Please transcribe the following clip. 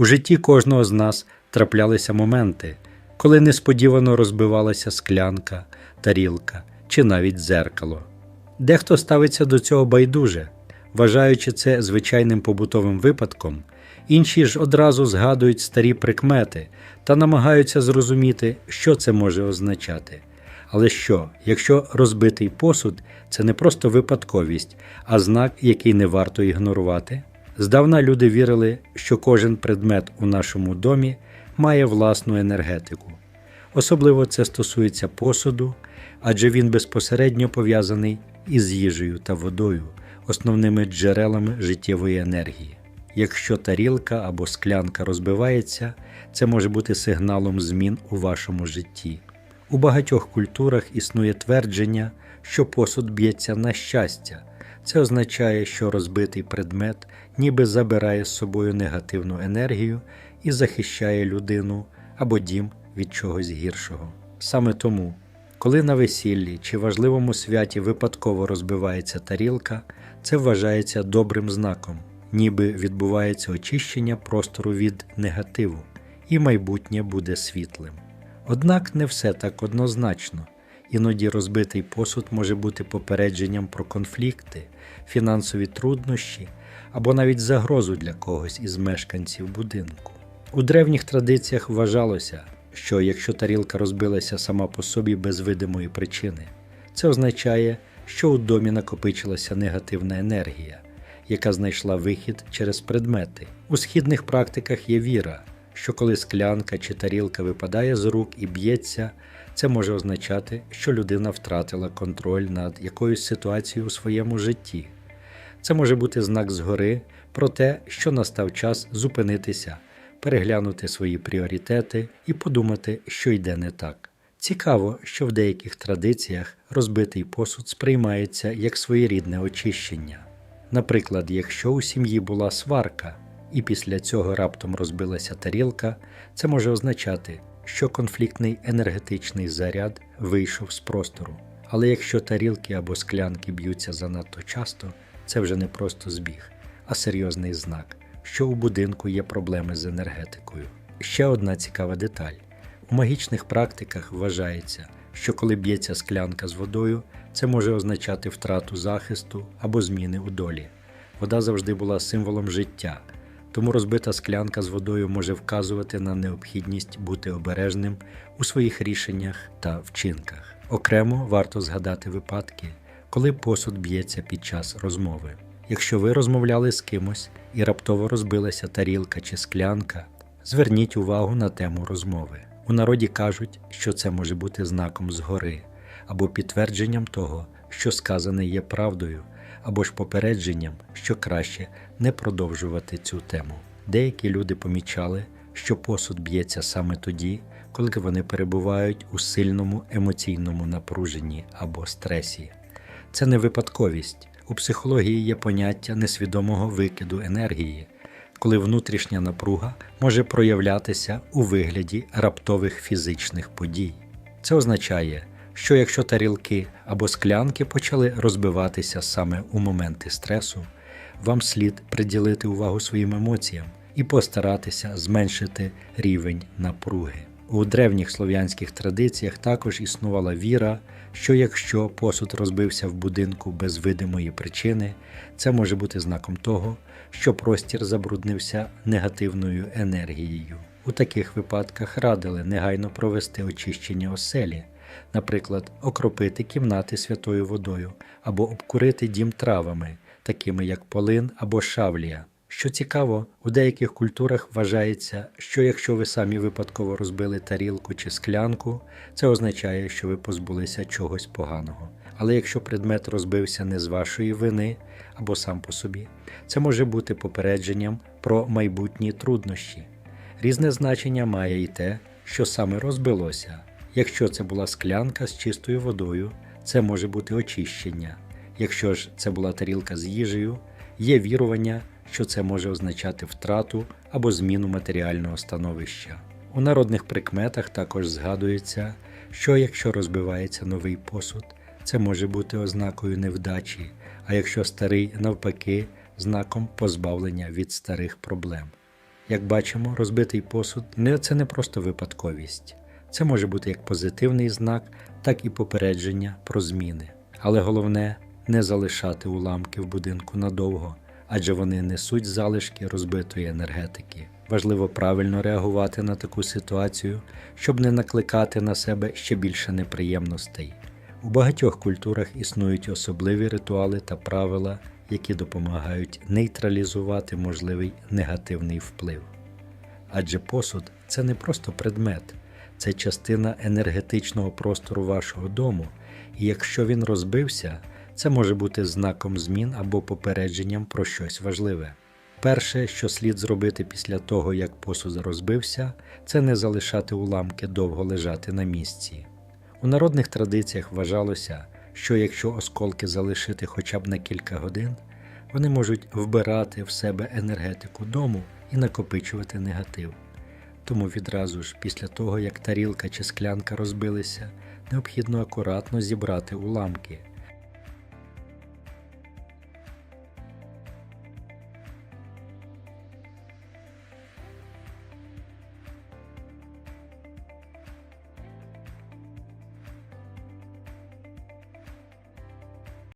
У житті кожного з нас траплялися моменти, коли несподівано розбивалася склянка, тарілка чи навіть дзеркало. Дехто ставиться до цього байдуже, вважаючи це звичайним побутовим випадком, інші ж одразу згадують старі прикмети та намагаються зрозуміти, що це може означати. Але що, якщо розбитий посуд це не просто випадковість, а знак, який не варто ігнорувати? Здавна люди вірили, що кожен предмет у нашому домі має власну енергетику. Особливо це стосується посуду, адже він безпосередньо пов'язаний із їжею та водою, основними джерелами життєвої енергії. Якщо тарілка або склянка розбивається, це може бути сигналом змін у вашому житті. У багатьох культурах існує твердження, що посуд б'ється на щастя. Це означає, що розбитий предмет ніби забирає з собою негативну енергію і захищає людину або дім від чогось гіршого. Саме тому, коли на весіллі чи важливому святі випадково розбивається тарілка, це вважається добрим знаком, ніби відбувається очищення простору від негативу, і майбутнє буде світлим. Однак не все так однозначно. Іноді розбитий посуд може бути попередженням про конфлікти, фінансові труднощі або навіть загрозу для когось із мешканців будинку. У древніх традиціях вважалося, що якщо тарілка розбилася сама по собі без видимої причини, це означає, що у домі накопичилася негативна енергія, яка знайшла вихід через предмети. У східних практиках є віра, що коли склянка чи тарілка випадає з рук і б'ється, це може означати, що людина втратила контроль над якоюсь ситуацією у своєму житті. Це може бути знак згори про те, що настав час зупинитися, переглянути свої пріоритети і подумати, що йде не так. Цікаво, що в деяких традиціях розбитий посуд сприймається як своєрідне очищення. Наприклад, якщо у сім'ї була сварка, і після цього раптом розбилася тарілка, це може означати, що конфліктний енергетичний заряд вийшов з простору. Але якщо тарілки або склянки б'ються занадто часто, це вже не просто збіг, а серйозний знак, що у будинку є проблеми з енергетикою. Ще одна цікава деталь: у магічних практиках вважається, що коли б'ється склянка з водою, це може означати втрату захисту або зміни у долі. Вода завжди була символом життя, тому розбита склянка з водою може вказувати на необхідність бути обережним у своїх рішеннях та вчинках. Окремо варто згадати випадки, коли посуд б'ється під час розмови. Якщо ви розмовляли з кимось і раптово розбилася тарілка чи склянка, зверніть увагу на тему розмови. У народі кажуть, що це може бути знаком згори або підтвердженням того, що сказане є правдою, або ж попередженням, що краще не продовжувати цю тему. Деякі люди помічали, що посуд б'ється саме тоді, коли вони перебувають у сильному емоційному напруженні або стресі. Це не випадковість. У психології є поняття несвідомого викиду енергії, коли внутрішня напруга може проявлятися у вигляді раптових фізичних подій. Це означає, що якщо тарілки або склянки почали розбиватися саме у моменти стресу, вам слід приділити увагу своїм емоціям і постаратися зменшити рівень напруги. У древніх слов'янських традиціях також існувала віра, що якщо посуд розбився в будинку без видимої причини, це може бути знаком того, що простір забруднився негативною енергією. У таких випадках радили негайно провести очищення оселі, наприклад, окропити кімнати святою водою або обкурити дім травами, такими як полин або шавлія. Що цікаво, у деяких культурах вважається, що якщо ви самі випадково розбили тарілку чи склянку, це означає, що ви позбулися чогось поганого. Але якщо предмет розбився не з вашої вини або сам по собі, це може бути попередженням про майбутні труднощі. Різне значення має і те, що саме розбилося. Якщо це була склянка з чистою водою, це може бути очищення. Якщо ж це була тарілка з їжею, є вірування, що це може означати втрату або зміну матеріального становища. У народних прикметах також згадується, що якщо розбивається новий посуд, це може бути ознакою невдачі, а якщо старий навпаки, знаком позбавлення від старих проблем. Як бачимо, розбитий посуд це не просто випадковість. Це може бути як позитивний знак, так і попередження про зміни. Але головне не залишати уламки в будинку надовго, адже вони несуть залишки розбитої енергетики. Важливо правильно реагувати на таку ситуацію, щоб не накликати на себе ще більше неприємностей. У багатьох культурах існують особливі ритуали та правила, які допомагають нейтралізувати можливий негативний вплив. Адже посуд це не просто предмет, це частина енергетичного простору вашого дому, і якщо він розбився, це може бути знаком змін або попередженням про щось важливе. Перше, що слід зробити після того, як посуд розбився, це не залишати уламки довго лежати на місці. У народних традиціях вважалося, що якщо осколки залишити хоча б на кілька годин, вони можуть вбирати в себе енергетику дому і накопичувати негатив. Тому відразу ж після того, як тарілка чи склянка розбилися, необхідно акуратно зібрати уламки,